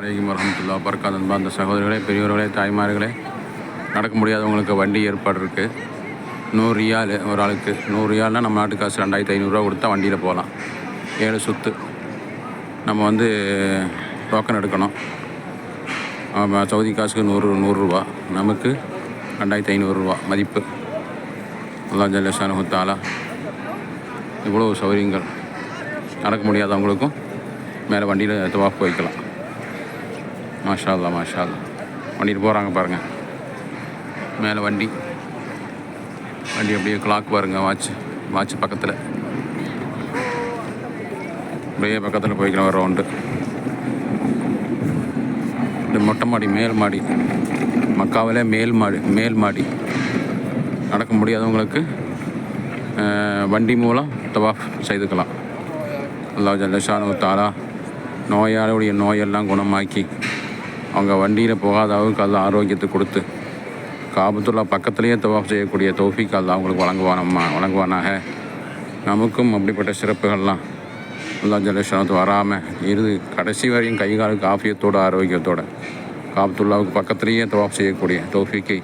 வலைக்கம் வரமத்துல்லா. பர்காத் நண்பா அந்த சகோதரிகளே பெரியவர்களே தாய்மார்களே நடக்க முடியாதவங்களுக்கு வண்டி ஏற்பாடு இருக்குது நூறு ரியால் ஒரு ஆளுக்கு. நூறு ரியால்னால் நம்ம நாட்டு காசு ரெண்டாயிரத்தி ஐநூறுரூவா கொடுத்தா வண்டியில் போகலாம். ஏழு சுற்று நம்ம வந்து டோக்கன் எடுக்கணும். சவுதி காசுக்கு நூறு நூறுரூவா நமக்கு ரெண்டாயிரத்தி ஐநூறுரூவா மதிப்பு. அல்லா ஜல்லஷானு தாலா இவ்வளோ சௌகரியங்கள். நடக்க முடியாதவங்களுக்கும் மேலே வண்டியில் துவாப்பு வைக்கலாம். மாஷா அல்லா மாஷா அல்லா போகிறாங்க பாருங்கள் மேலே வண்டி. வண்டி அப்படியே கிளாக் பாருங்கள் வாட்ச் வாட்ச் பக்கத்தில். அப்படியே பக்கத்தில் போய்க்கலாம் ஒரு ரவுண்டு இது மொட்டை மாடி மேல் மாடி. மக்காவிலே மேல் மாடி மேல் மாடி. நடக்க முடியாதவங்களுக்கு வண்டி மூலம் தவாஃப் செய்துக்கலாம். அல்லா ஜல்லஷானு தாலா நோயாளியுடைய நோயெல்லாம் குணமாக்கி அவங்க வண்டியில் போகாத அளவுக்கு அல்ல ஆரோக்கியத்தை கொடுத்து காபத்துல்லா பக்கத்துலேயே தவாஃப் செய்யக்கூடிய தௌஃபீக் அல்ல அவங்களுக்கு வழங்குவானம்மா வழங்குவானாக. நமக்கும் அப்படிப்பட்ட சிறப்புகள்லாம் அல்லா ஜலேஷானத்து வராமல் இறுதி கடைசி வரையும் கை ஆஃபியத்தோடு ஆரோக்கியத்தோடு ஆரோக்கியத்தோட காபத்துல்லாவுக்கு பக்கத்துலேயே தவாஃப் செய்யக்கூடிய தௌஃபிக்கை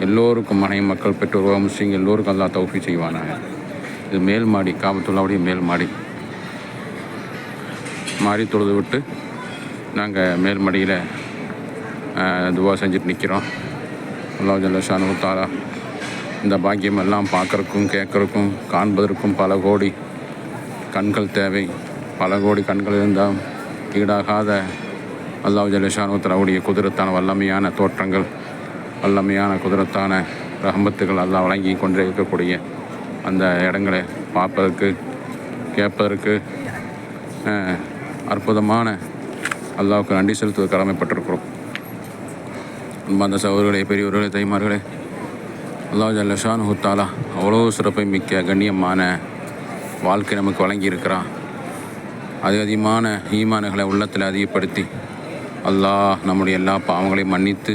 எல்லோருக்கும் மனை மக்கள் பெற்றோர் முஸ்லீம் எல்லோருக்கும் அல்லா தௌஃபி செய்வானாக. இது மேல் மாடி காபத்துல்லாவுடைய மேல் மாடி. மாறி தொழுது விட்டு நாங்கள் மேல்மடியில் துவா செஞ்சுட்டு நிற்கிறோம் அல்லா ஜல்லஷானு தாரா இந்த பாக்கியம் எல்லாம் பார்க்குறக்கும் கேட்குறக்கும் காண்பதற்கும் பல கோடி கண்கள் தேவை. பல கோடி கண்கள் இருந்தால் ஈடாகாத அல்லாஹ் ஜல்லஷானு தராவுடைய குதிரத்தான வல்லமையான தோற்றங்கள் வல்லமையான குதிரத்தான ரஹமத்துகள் எல்லாம் வழங்கி கொண்டே இருக்கக்கூடிய அந்த இடங்களை பார்ப்பதற்கு கேட்பதற்கு அற்புதமான அல்லாவுக்கு நன்றி செலுத்துவது கடமைப்பட்டிருக்கிறோம். அன்பார்ந்த சகோதரர்களே பெரியவர்களே தைமார்களே அல்லாஹ் ஜல்லஷான் ஹுத்தாலா அவ்வளோ சிறப்பை மிக்க கண்ணியமான வாழ்க்கை நமக்கு வழங்கியிருக்கிறான். அது அதிகமான ஈமான்களை உள்ளத்தில் அதிகப்படுத்தி அல்லாஹ் நம்முடைய எல்லா பாவங்களையும் மன்னித்து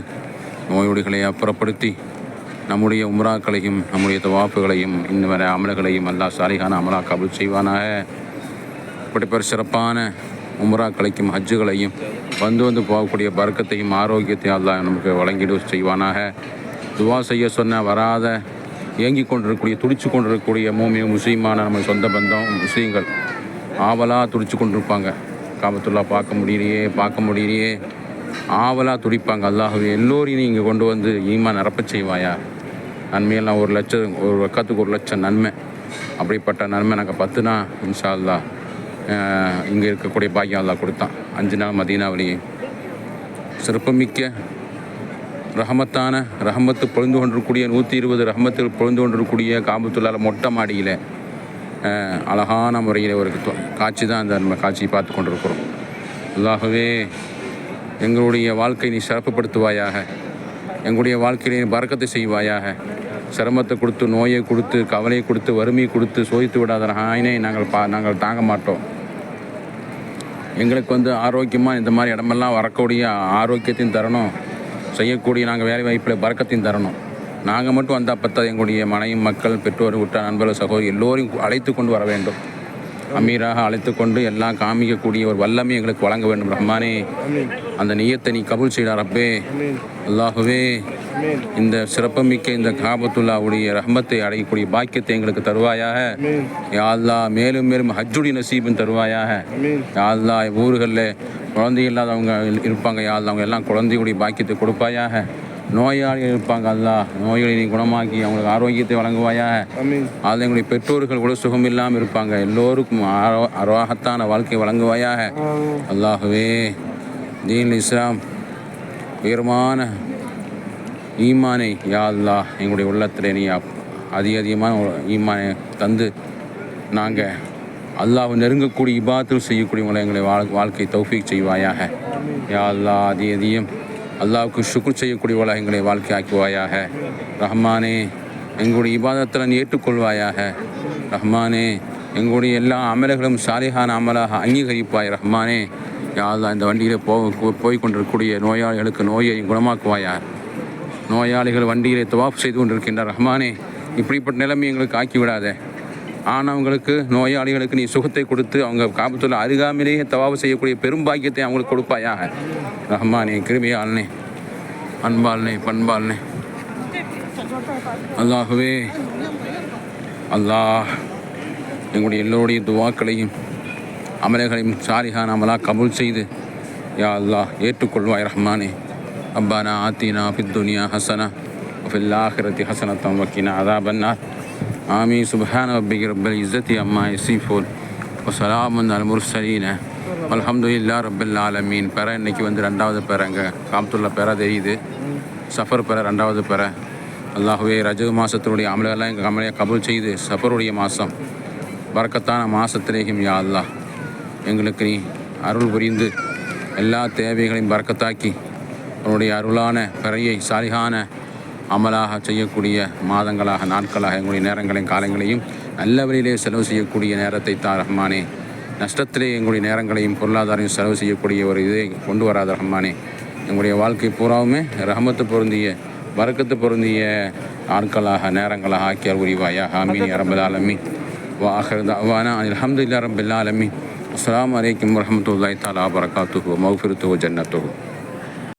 நோயுடிகளை அப்புறப்படுத்தி நம்முடைய உம்ராக்களையும் நம்முடைய தவாப்புகளையும் இன்னும் வர அமல்களையும் அல்லாஹ் சாலிகான அமலா கபுல் செய்வானாக. இப்படிப்பட்ட சிறப்பான உம்ராக்களைக்கும் ஹஜ்ஜுகளையும் வந்து வந்து போகக்கூடிய பறக்கத்தையும் ஆரோக்கியத்தையும் அல்லாஹ் நமக்கு வழங்கிடு செய்வானாக. துவா செய்ய சொன்ன வராத ஏங்கி கொண்டிருக்கக்கூடிய துடிச்சு கொண்டிருக்கக்கூடிய மூமிய முஸ்லீமான நம்ம சொந்த பந்தம் முஸ்லீம்கள் ஆவலாக துடிச்சு கொண்டிருப்பாங்க. காபத்துல்லா பார்க்க முடியலையே பார்க்க முடியலையே. ஆவலாக துடிப்பாங்க. அல்லாஹ்வே எல்லோரையும் நீங்கள் கொண்டு வந்து ஈமா நிரப்ப செய்வாயா? நன்மையெல்லாம் ஒரு லட்சம் ஒரு பக்கத்துக்கு ஒரு லட்சம் நன்மை. அப்படிப்பட்ட நன்மை நாங்கள் பத்துனா இன்ஷா அல்லா இங்கே இருக்கக்கூடிய பாக்கியம் அல்லா கொடுத்தான். அஞ்சு நாள் மதீனாவிலேயே சிறப்புமிக்க ரஹமத்தான ரஹமத்து பொழுந்து கொண்டிருக்கக்கூடிய நூற்றி இருபது ரஹமத்தில் பொழுந்து கொண்டிருக்கக்கூடிய காபத்துள்ளால் மொட்டை மாடியில் அழகான முறையில் ஒரு காட்சி தான் அந்த நம்ம காட்சியை பார்த்து கொண்டிருக்கிறோம். அல்லாகவே எங்களுடைய வாழ்க்கை நீ சிறப்புப்படுத்துவாயாக எங்களுடைய வாழ்க்கையிலே நீ பறக்கத்தை செய்வாயாக. சிரமத்தை கொடுத்து நோயை கொடுத்து கவலையை கொடுத்து வறுமையை கொடுத்து சோதித்து விடாத ஆயினை நாங்கள் பா நாங்கள் தாங்க மாட்டோம். எங்களுக்கு வந்து ஆரோக்கியமாக இந்த மாதிரி இடமெல்லாம் வரக்கூடிய ஆரோக்கியத்தையும் தரணும். செய்யக்கூடிய நாங்கள் வேலை வாய்ப்பில் பறக்கத்தையும் தரணும். நாங்கள் மட்டும் வந்தால் பத்தாது. எங்களுடைய மனைவி மக்கள் பெற்றோர் உற்ற நண்பர்கள் சகோதரி எல்லோரையும் அழைத்து கொண்டு வர வேண்டும். அமீராக அழைத்து கொண்டு எல்லாம் காமிக்கக்கூடிய ஒரு வல்லமை எங்களுக்கு வழங்க வேண்டும். ரஹ்மானே அந்த நியத்தை நீ கபூல் செய்டா ரப்பே அல்லாஹுவே இந்த சிறப்புமிக்க இந்த காபத்துல்லாவுடைய ரஹ்மத்தை அடையக்கூடிய பாக்கியத்தை எங்களுக்கு தருவாயாக. யா அல்லாஹ் மேலும் மேலும் ஹஜ்ஜுடைய நசீபும் தருவாயாக. யா அல்லாஹ் ஊர்களில் குழந்தை இல்லாதவங்க இருப்பாங்க. யா அல்லாஹ் அவங்க எல்லாம் குழந்தையுடைய பாக்கியத்தை கொடுப்பாயாக. நோயாளிகள் இருப்பாங்க. அல்லாஹ் நோய்களை நீ குணமாக்கி அவங்களுக்கு ஆரோக்கியத்தை வழங்குவாயாக. அதில் எங்களுடைய பெற்றோர்கள் கூட சுகம் இல்லாமல் இருப்பாங்க. எல்லோருக்கும் அரோகத்தான வாழ்க்கை வழங்குவாயாக. அல்லாஹுவே தீன் இஸ்லாம் உயர்மான ஈமானை யா அல்லாஹ் எங்களுடைய உள்ளத்தில் நீ அப்- அதிக அதிகமான ஈமானை தந்து நாங்கள் அல்லாஹ் நெருங்கக்கூடிய இபாத்தில் செய்யக்கூடியவங்களை எங்களை வாழ் வாழ்க்கை தௌஃபீக் செய்வாயாக. யா அல்லாஹ் அதிக அதிகம் அல்லாவுக்கு சுக்குர் செய்யக்கூடியவளாக எங்களை வாழ்க்கை ஆக்குவாயாக ரஹ்மானே எங்களுடைய இபாதத்தில் நீ ஏற்றுக்கொள்வாயாக. ரஹ்மானே எங்களுடைய எல்லா அமலர்களும் சாலிஹான அமலாக அங்கீகரிப்பாய். ரஹ்மானே யாழ்லா இந்த வண்டியில் போ போய் கொண்டிருக்கக்கூடிய நோயாளிகளுக்கு நோயை குணமாக்குவாயா நோயாளிகள் வண்டியிலே துவாஃப் செய்து கொண்டிருக்கின்ற ரஹ்மானே இப்படிப்பட்ட நிலைமை எங்களுக்கு ஆக்கிவிடாத. ஆனவங்களுக்கு நோயாளிகளுக்கு நீ சுகத்தை கொடுத்து அவங்க காபத்துள்ள அருகாமையிலேயே தவாவு செய்யக்கூடிய பெரும் பாக்கியத்தை அவங்களுக்கு கொடுப்பாயாக. ரஹ்மானே கிருமியாளனே அன்பாள்னே பண்பாள்னே அல்லாஹுவே அல்லாஹ் எங்களுடைய எல்லோருடைய துவாக்களையும் அமலைகளையும் சாரிகான அமலா கபுல் செய்து யா அல்லாஹ் ஏற்றுக்கொள்வாய் ரஹ்மானே. ரப்பானா ஆத்தினா ஃபித் துனியா ஹசனா ஃபில் ஆஹிரத்தி ஹசனத்தம் வக்கினா அதாபன்னார் ஆமி சுபஹான ரப்பிகி ரப்பல் இஸ்ஸத்தி அம்மா இசிஃபோன் வசலாமன் அல் முர்சலீன அலமதுல்லா ரபில் ஆலமீன் பெற இன்றைக்கி வந்து ரெண்டாவது பெறங்க காம்துல்லா பெற தெரியுது சஃபர் பெற ரெண்டாவது பெற அல்லாஹுவே ரஜு மாதத்தினுடைய அமலெல்லாம் எங்கள் கமலையை கபுல் செய்து சஃபருடைய மாதம் வரக்கத்தான மாதத்திலேயும் யா அல்லா எங்களுக்கு நீ அருள் புரிந்து எல்லா தேவைகளையும் பறக்கத்தாக்கி அவனுடைய அருளான பிறையை சாலிகான அமலாக செய்யக்கூடிய மாதங்களாக நாட்களாக எங்களுடைய நேரங்களையும் காலங்களையும் நல்ல வழியிலே செலவு செய்யக்கூடிய நேரத்தை தா ரஹ்மானே. நஷ்டத்திலே எங்களுடைய நேரங்களையும் பொருளாதாரையும் செலவு செய்யக்கூடிய ஒரு இதை கொண்டு வராத ரஹ்மானே. எங்களுடைய வாழ்க்கை பூராவுமே ரஹமத்து பொருந்திய வரக்கத்து பொருந்திய ஆட்களாக நேரங்களாக ஆக்கியார் உரிவாயா ஹாமீன் அரபுல்லாலமி வாஹர் அவானா அலமதுல்லா ரபில்லாலமி அஸ்லாம் வலைக்கம் வரமத்துல்லாய் தாலா வரகாத்துகோ மௌஃபிருத்துகோ ஜன்னத்துகோ